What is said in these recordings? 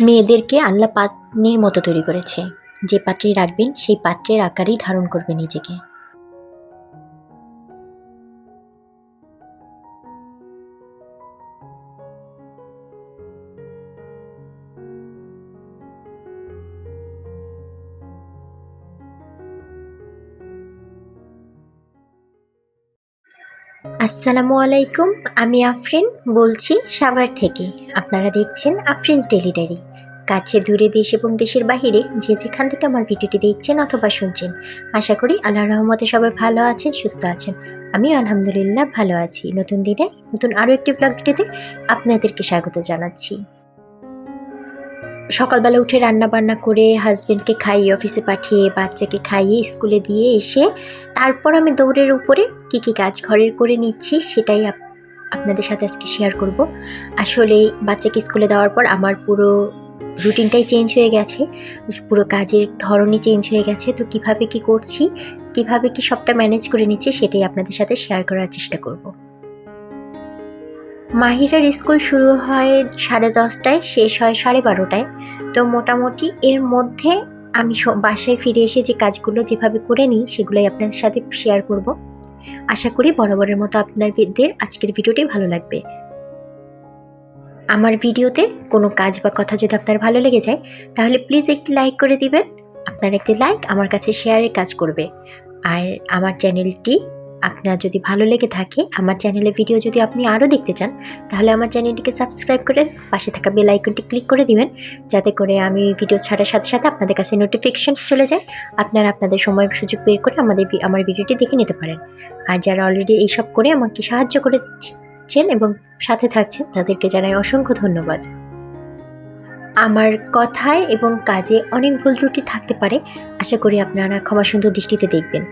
মেয়েদেরকে আল্লাহ পাত্নির মতো তৈরি করেছে। যে পাত্রে রাখবেন, সেই পাত্রের আকারই ধারণ করবে নিজেকে। আলাইকুম, আমি আফরিন বলছি সাভার থেকে। আপনারা দেখছেন আফরিনস ডেলি ডায়েরি। কাছে, দূরে দেশ এবং দেশের বাহিরে যে যেখান থেকে আমার ভিডিওটি দেখছেন অথবা শুনছেন, আশা করি আল্লাহ রহমতে সবাই ভালো আছেন, সুস্থ আছেন। আমি আলহামদুলিল্লাহ ভালো আছি। নতুন দিনে নতুন আরও একটি ব্লগ ভিডিওতে আপনাদেরকে স্বাগত জানাচ্ছি। সকালবেলা উঠে রান্না বান্না করে হাজব্যান্ডকে খাইয়ে অফিসে পাঠিয়ে বাচ্চাকে খাইয়ে স্কুলে দিয়ে এসে তারপর আমি দৌড়ের উপরে কী কী কাজ ঘরের করে নিচ্ছি সেটাই আপ- আপনাদের সাথে আজকে শেয়ার করব। আসলে বাচ্চাকে স্কুলে দেওয়ার পর আমার পুরো রুটিনটাই চেঞ্জ হয়ে গেছে, পুরো কাজের ধরনই চেঞ্জ হয়ে গেছে। তো কীভাবে কি করছি, কীভাবে কি সবটা ম্যানেজ করে নিচ্ছি সেটাই আপনাদের সাথে শেয়ার করার চেষ্টা করব। মাহিরার স্কুল শুরু হয় সাড়ে দশটায়, শেষ হয় সাড়ে বারোটায়। তো মোটামুটি এর মধ্যে আমি বাসায় ফিরে এসে যে কাজগুলো যেভাবে করে নিই, সেগুলোই আপনার সাথে শেয়ার করব। আশা করি বরাবরের মতো আপনাদের আজকের ভিডিওটি ভালো লাগবে। আমার ভিডিওতে কোনো কাজ বা কথা যদি আপনার ভালো লেগে যায়, তাহলে প্লিজ একটি লাইক করে দিবেন। আপনার একটি লাইক আমার কাছে শেয়ারের কাজ করবে। আর আমার চ্যানেলটি আপনার যদি ভালো লেগে থাকে, আমার চ্যানেলে ভিডিও যদি আপনি আরও দেখতে চান, তাহলে আমার চ্যানেলটিকে সাবস্ক্রাইব করে পাশে থাকা বেল আইকনটি ক্লিক করে দিবেন, যাতে করে আমি ভিডিও ছাড়ার সাথে সাথে আপনাদের কাছে নোটিফিকেশন চলে যায়, আপনারা আপনাদের সময় সুযোগ বের করে আমাদের আমার ভিডিওটি দেখে নিতে পারেন। আর যারা অলরেডি এইসব করে আমাকে সাহায্য করেছেন এবং সাথে থাকছেন, তাদেরকে জানাই অসংখ্য ধন্যবাদ। আমার কথায় এবং কাজে অনেক ভুল ত্রুটি থাকতে পারে, আশা করি আপনারা ক্ষমা সুন্দর দৃষ্টিতে দেখবেন।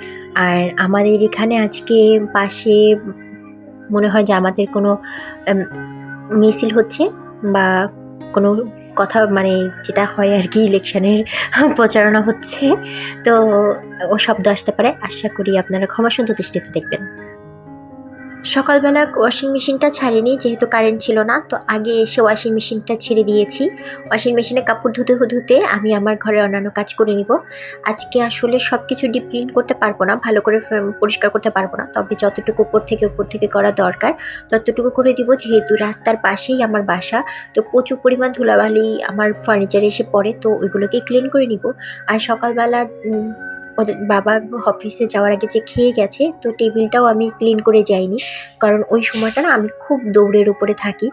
আর আমাদের এখানে আজকে পাশে মনে হয় যে আমাদের কোনো মিছিল হচ্ছে বা কোনো কথা মানে যেটা হয় আর কি ইলেকশনের প্রচারণা হচ্ছে, তো ও শব্দ আসতে পারে। আশা করি আপনারা ক্ষমা সুন্দর দৃষ্টিতে দেখবেন। সকালবেলা ওয়াশিং মেশিনটা ছাড়িনি, যেহেতু কারেন্ট ছিল না, তো আগে এসে ওয়াশিং মেশিনটা ছেড়ে দিয়েছি। ওয়াশিং মেশিনে কাপড় ধুতে ধুতে আমি আমার ঘরে অন্যান্য কাজ করে নিব। আজকে আসলে সব কিছু ডিপ ক্লিন করতে পারব না, ভালো করে পরিষ্কার করতে পারব না, তবে যতটুকু উপর থেকে উপর থেকে করা দরকার, ততটুকু করে দিব, যেহেতু রাস্তার পাশেই আমার বাসা, তো প্রচুর পরিমাণ ধুলাবালি আমার ফার্নিচারে এসে পড়ে, তো ওইগুলোকে ক্লিন করে নিব। আর সকালবেলা ওদের বাবা অফিসে যাওয়ার আগে যে খেয়ে গেছে, তো টেবিলটাও আমি ক্লিন করে যাইনি। কারণ ওই সময়টা না আমি খুব দৌড়ের উপরে থাকি।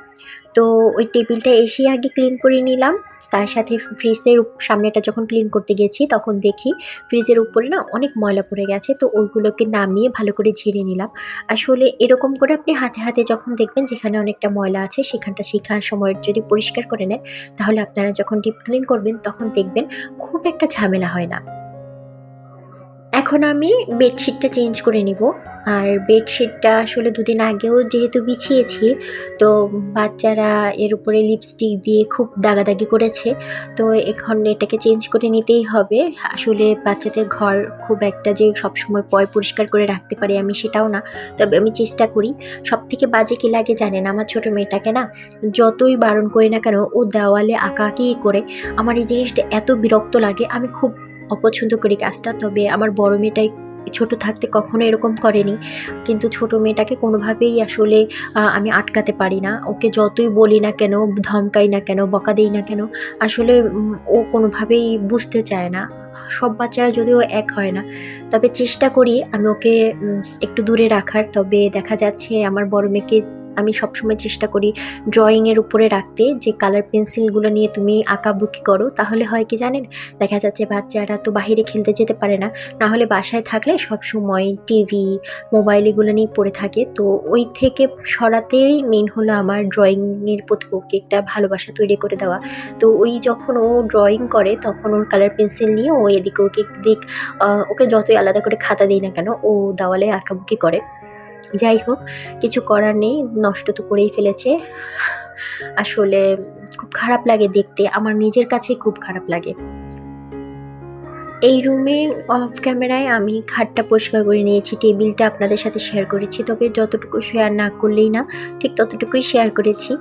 তো ওই টেবিলটা এসেই আগে ক্লিন করে নিলাম। তার সাথে ফ্রিজের সামনেটা যখন ক্লিন করতে গেছি, তখন দেখি ফ্রিজের উপরে না অনেক ময়লা পড়ে গেছে, তো ওইগুলোকে নামিয়ে ভালো করে ঝেড়ে নিলাম। আসলে এরকম করে আপনি হাতে হাতে যখন দেখবেন যেখানে অনেকটা ময়লা আছে, সেখানটা শেখার সময় যদি পরিষ্কার করে নেন, তাহলে আপনারা যখন ডিপ ক্লিন করবেন, তখন দেখবেন খুব একটা ঝামেলা হয় না। এখন আমি বেডশিটটা চেঞ্জ করে নিব। আর বেডশিটটা আসলে দুদিন আগেও যেহেতু বিছিয়েছি, তো বাচ্চারা এর উপরে লিপস্টিক দিয়ে খুব দাগাদাগি করেছে। তো এখন এটাকে চেঞ্জ করে নিতেই হবে। আসলে বাচ্চাদের ঘর খুব একটা যে সবসময় পয় পরিষ্কার করে রাখতে পারি আমি সেটাও না। তবে আমি চেষ্টা করি। সব থেকে বাজে কী লাগে জানেন? আমার ছোটো মেয়েটাকে না যতই বারণ করি না কেন, ও দেওয়ালে আঁকাআঁকি করে। আমার এই জিনিসটা এত বিরক্ত লাগে, আমি খুব অপছন্দ করি কাজটা, তবে আমার বড় মেয়েটাই ছোট থাকতে কখনো এরকম করেনি। কিন্তু ছোট মেয়েটাকে কোনোভাবেই আসলে আমি আটকাতে পারি না। ওকে যতই বলি না কেন, ধমকাই না কেন, বকা দেই না কেন, আসলে ও কোনোভাবেই বুঝতে চায় না। সব বাচ্চারা যদিও এক হয় না। তবে চেষ্টা করি আমি ওকে একটু দূরে রাখার। তবে দেখা যাচ্ছে আমার বড় মেয়েকে আমি সবসময় চেষ্টা করি ড্রয়িংয়ের উপরে রাখতে, যে কালার পেন্সিলগুলো নিয়ে তুমি আঁকাবুকি করো, তাহলে হয় কি জানেন? দেখা যাচ্ছে বাচ্চারা তো বাইরে খেলতে যেতে পারে না না হলে বাসায় থাকলে সব সময় টিভি মোবাইল এগুলো নিয়ে পড়ে থাকে। তো ওই থেকে সরাতেই মেন হলো আমার ড্রয়িংয়ের প্রতি ওকে একটা ভালোবাসা তৈরি করে দেওয়া। তো ওই যখন ও ড্রয়িং করে, তখন ওর কালার পেন্সিল নিয়ে ও এদিকে ওকে দিক ওকে যতই আলাদা করে খাতা দিই না কেন, ও দেওয়ালে আঁকাবুকি করে। যাই হোক, কিছু করার নেই, নষ্ট তো করেই ফেলেছে। আসলে খুব খারাপ লাগে দেখতে, আমার নিজের কাছেই খুব খারাপ লাগে। এই রুমে অফ ক্যামেরায় আমি খাটটা পরিষ্কার করে নিয়েছি, টেবিলটা আপনাদের সাথে শেয়ার করেছি, তবে যতটুকু শেয়ার না করলেই না, ঠিক ততটুকুই শেয়ার করেছি।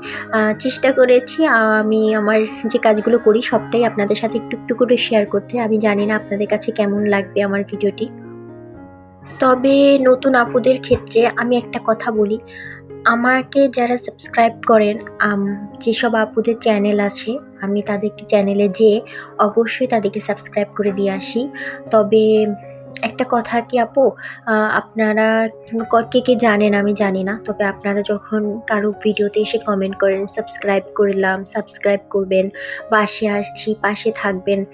চেষ্টা করেছি আমি আমার যে কাজগুলো করি সবটাই আপনাদের সাথে একটু একটু করে শেয়ার করতে, আমি জানি না আপনাদের কাছে কেমন লাগবে আমার ভিডিওটি। তবে নতুন আপুদের ক্ষেত্রে আমি একটা কথা বলি। আমাকে যারা সাবস্ক্রাইব করেন যেসব আপুদের চ্যানেল আছে, আমি তাদেরকে চ্যানেলে যেয়ে অবশ্যই তাদেরকে সাবস্ক্রাইব করে দিয়ে আসি। তবে একটা কথা কি আপু? আপনারা ক- কে জানেন আমি জানি না। তবে আপনারা যখন কারও ভিডিওতে এসে কমেন্ট করেন সাবস্ক্রাইব করলাম সাবস্ক্রাইব করবেন, পাশে আসছি, পাশে থাকবেন,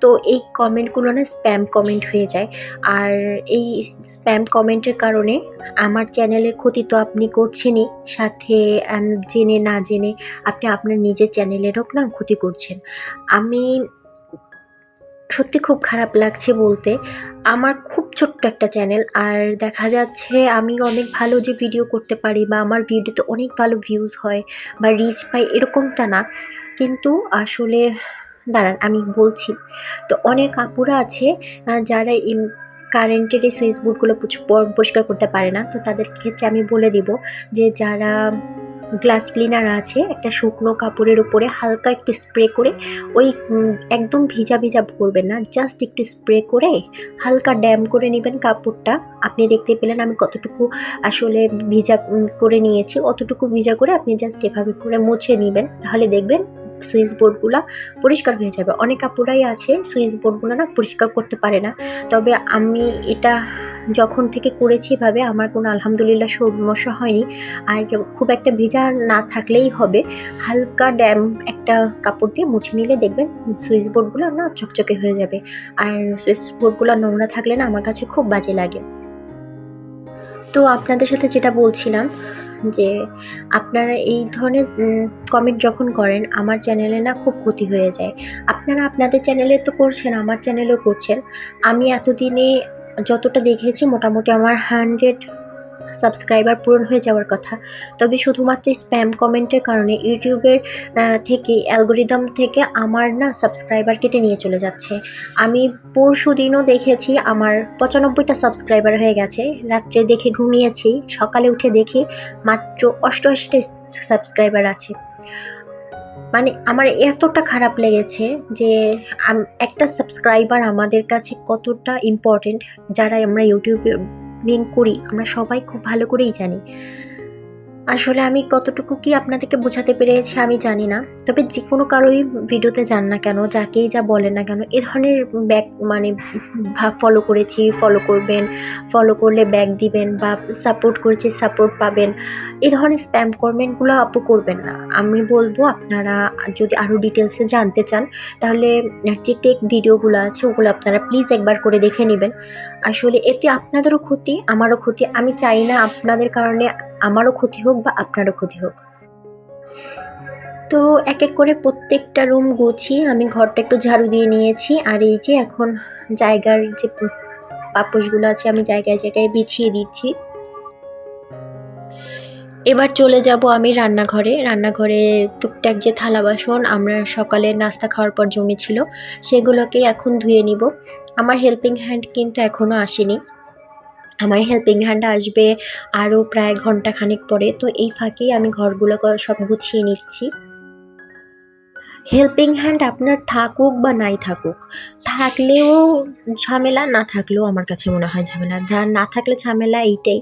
তো এই কমেন্টগুলো না স্প্যাম কমেন্ট হয়ে যায়। আর এই স্প্যাম কমেন্টের কারণে আমার চ্যানেলের ক্ষতি তো আপনি করছেনই। সাথে জেনে না জেনে আপনি আপনার নিজের চ্যানেলেরও না ক্ষতি করছেন। আমি সত্যি খুব খারাপ লাগছে বলতে। আমার খুব ছোট্ট একটা চ্যানেল আর দেখা যাচ্ছে আমি অনেক ভালো যে ভিডিও করতে পারি বা আমার ভিডিওতে অনেক ভালো ভিউজ হয় বা রিচ পাই এরকমটা না। কিন্তু আসলে, দাঁড়ান আমি বলছি, তো অনেক আপুরা আছে যারা কারেন্টের এই সুইচ বোর্ডগুলো পরিষ্কার করতে পারে না। তো তাদের ক্ষেত্রে আমি বলে দিব যে যারা গ্লাস ক্লিনার আছে, একটা শুকনো কাপড়ের উপরে হালকা একটু স্প্রে করে ওই একদম ভিজা ভিজা করবেন না জাস্ট একটু স্প্রে করে হালকা ড্যাম করে নেবেন কাপড়টা। আপনি দেখতে পেলেন আমি কতটুকু আসলে ভিজা করে নিয়েছি, অতটুকু ভিজা করে আপনি জাস্ট এভাবে করে মুছে নেবেন। তাহলে দেখবেন সুইচ বোর্ডগুলো পরিষ্কার হয়ে যাবে। অনেক কাপড়াই আছে, সুইচ বোর্ডগুলো না পরিষ্কার করতে পারে না। তবে আমি এটা যখন থেকে করেছি এভাবে, আমার কোনো আলহামদুলিল্লাহ সমস্যা হয়নি। আর খুব একটা ভেজা না থাকলেই হবে। হালকা ড্যাম একটা কাপড় দিয়ে মুছে নিলে দেখবেন সুইচ বোর্ডগুলো না চকচকে হয়ে যাবে। আর সুইচ বোর্ডগুলো নোংরা থাকলে না আমার কাছে খুব বাজে লাগে। তো আপনাদের সাথে যেটা বলছিলাম যে আপনারা এই ধরনের কমেন্ট যখন করেন, আমার চ্যানেলে না খুব ক্ষতি হয়ে যায়। আপনারা আপনাদের চ্যানেলে তো করছেন, আমার চ্যানেলেও করছেন। আমি এতদিনে যতটা দেখেছি, মোটামুটি আমার হান্ড্রেড সাবস্ক্রাইবার পূরণ হয়ে যাওয়ার কথা। তবে শুধুমাত্র স্প্যাম কমেন্টের কারণে ইউটিউবের থেকে অ্যালগোরিদম থেকে আমার না সাবস্ক্রাইবার কেটে নিয়ে চলে যাচ্ছে। আমি পরশু দিনও দেখেছি আমার পঁচানব্বইটা সাবস্ক্রাইবার হয়ে গেছে। রাত্রে দেখে ঘুমিয়েছি, সকালে উঠে দেখি মাত্র অষ্টআশিটা সাবস্ক্রাইবার আছে। মানে আমার এতটা খারাপ লেগেছে যে একটা সাবস্ক্রাইবার আমাদের কাছে কতটা ইম্পর্টেন্ট যারা আমরা ইউটিউবে লিঙ্ক করি আমরা সবাই খুব ভালো করেই জানি। আসলে আমি কতটুকু কি আপনাদেরকে বোঝাতে পেরেছি আমি জানি না। তবে যে কোনো কারোই ভিডিওতে যান না কেন, যাকেই যা বলেন না কেন, এ ধরনের ব্যাক মানে ফলো করেছি ফলো করবেন ফলো করলে ব্যাক দিবেন বা সাপোর্ট করেছি সাপোর্ট পাবেন, এ ধরনের স্প্যাম কমেন্টগুলো আপু করবেন না। আমি বলব আপনারা যদি আরও ডিটেলসে জানতে চান, তাহলে যে টেক ভিডিওগুলো আছে, ওগুলো আপনারা প্লিজ একবার করে দেখে নেবেন। আসলে এতে আপনাদেরও ক্ষতি, আমারও ক্ষতি, আমি চাই না আপনাদের কারণে আমারও ক্ষতি হোক বা আপনারও ক্ষতি হোক। তো এক এক করে প্রত্যেকটা রুম গুছিয়ে আমি ঘরটা একটু ঝাড়ু দিয়ে নিয়েছি। আর এই যে এখন জায়গার যে পাপোশগুলো আছে আমি জায়গায় জায়গায় বিছিয়ে দিচ্ছি। এবার চলে যাব আমি রান্নাঘরে। রান্নাঘরে টুকটাক যে থালা বাসন আমরা সকালে নাস্তা খাওয়ার পর জমেছিল সেগুলোকে এখন ধুয়ে নিব। আমার হেল্পিং হ্যান্ড কিন্তু এখনও আসেনি। আমার হেল্পিং হ্যান্ড আসবে আরও প্রায় ঘণ্টা খানেক পরে। তো এই ফাঁকেই আমি ঘরগুলো সব গুছিয়ে নিচ্ছি। হেল্পিং হ্যান্ড আপনার থাকুক বা নাই থাকুক, থাকলেও ঝামেলা না থাকলেও আমার কাছে মনে হয় ঝামেলা। না থাকলে ঝামেলা এইটাই,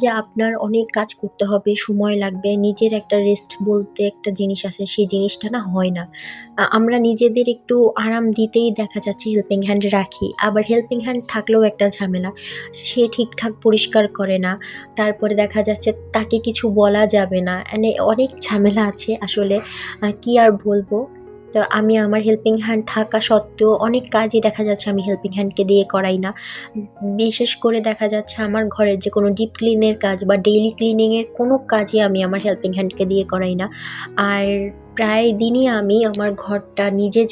যে আপনার অনেক কাজ করতে হবে, সময় লাগবে, নিজের একটা রেস্ট বলতে একটা জিনিস আছে, সেই জিনিসটা না হয় না। আমরা নিজেদের একটু আরাম দিতেই দেখা যাচ্ছে হেল্পিং হ্যান্ড রাখি। আবার হেল্পিং হ্যান্ড থাকলেও একটা ঝামেলা, সে ঠিকঠাক পরিষ্কার করে না, তারপরে দেখা যাচ্ছে তাকে কিছু বলা যাবে না। মানে অনেক ঝামেলা আছে আসলে কি আর বলব? তো আমি আমার হেল্পিং হ্যান্ড থাকা সত্ত্বেও অনেক কাজই দেখা যাচ্ছে আমি হেল্পিং হ্যান্ডকে দিয়ে করাই না। বিশেষ করে দেখা যাচ্ছে আমার ঘরের যে কোনো ডিপ ক্লিনের কাজ বা ডেইলি ক্লিনিংয়ের কোনো কাজই আমি আমার হেল্পিং হ্যান্ডকে দিয়ে করাই না। আর প্রায় দিনই আমি আমার ঘরটা নিজে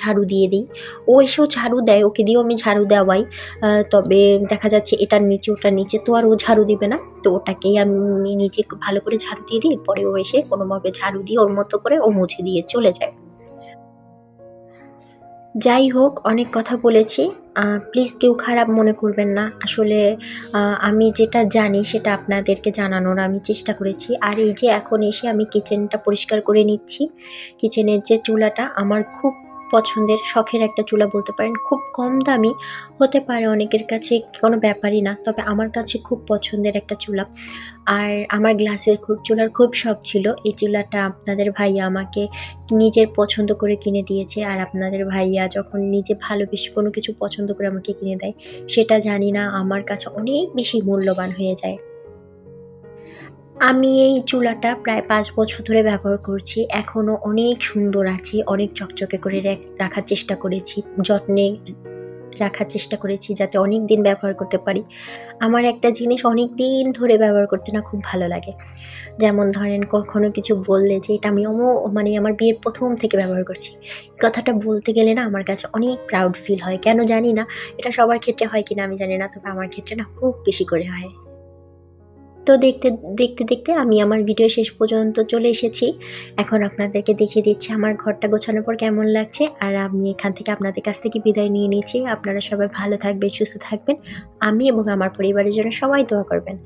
ঝাড়ু দিয়ে দিই। ও এসেও ঝাড়ু দেয়, ওকে দিয়েও আমি ঝাড়ু দেওয়াই। তবে দেখা যাচ্ছে এটার নিচে, ওটার নিচে তো আর ও ঝাড়ু দিবে না। তো ওটাকেই আমি নিজে ভালো করে ঝাড়ু দিয়ে দিই, পরে ও এসে কোনোভাবে ঝাড়ু দিয়ে ওর মতো করে ও মুছে দিয়ে চলে যায়। যাই হোক, অনেক কথা বলেছি। প্লিজ কেউ খারাপ মনে করবেন না। আসলে আমি যেটা জানি সেটা আপনাদেরকে জানানোর আমি চেষ্টা করেছি। আর এই যে এখন এসে আমি কিচেনটা পরিষ্কার করে নিচ্ছি। কিচেনের যে চুলাটা আমার খুব পছন্দের শখের একটা চুলা বলতে পারেন, খুব কম দামি হতে পারে অনেকের কাছে, কোনো ব্যাপারই না। তবে আমার কাছে খুব পছন্দের একটা চুলা। আর আমার গ্লাসের খুব, চুলার খুব শখ ছিল। এই চুলাটা আপনাদের ভাইয়া আমাকে নিজের পছন্দ করে কিনে দিয়েছে। আর আপনাদের ভাইয়া যখন নিজে ভালোবেসে কোনো কিছু পছন্দ করে আমাকে কিনে দেয়, সেটা জানি না, আমার কাছে অনেক বেশি মূল্যবান হয়ে যায়। আমি এই চুলাটা প্রায় পাঁচ বছর ধরে ব্যবহার করছি। এখনও অনেক সুন্দর আছে, অনেক চকচকে করে রেখ- রাখার চেষ্টা করেছি, যত্নে রাখার চেষ্টা করেছি যাতে অনেক দিন ব্যবহার করতে পারি। আমার একটা জিনিস অনেক দিন ধরে ব্যবহার করতে না খুব ভালো লাগে। যেমন ধরেন কখনো কিছু বললে যে, এটা আমি অমো মানে আমার বিয়ের প্রথম থেকে ব্যবহার করছি। কথাটা বলতে গেলে না আমার কাছে অনেক প্রাউড ফিল হয়। কেন জানি না, এটা সবার ক্ষেত্রে হয় কিনা আমি জানি না, তবে আমার ক্ষেত্রে না খুব বেশি করে হয়। তো দেখতে দেখতে দেখতে আমি আমার ভিডিও শেষ পর্যন্ত চলে এসেছি। এখন আপনাদেরকে দেখিয়ে দিচ্ছি আমার ঘরটা গোছানোর পর কেমন লাগছে। আর আমি এখান থেকে আপনাদের কাছ থেকে বিদায় নিয়ে নিয়েছি আপনারা সবাই ভালো থাকবেন, সুস্থ থাকবেন। আমি এবং আমার পরিবারের জন্য সবাই দোয়া করবেন।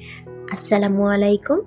আসসালামু আলাইকুম।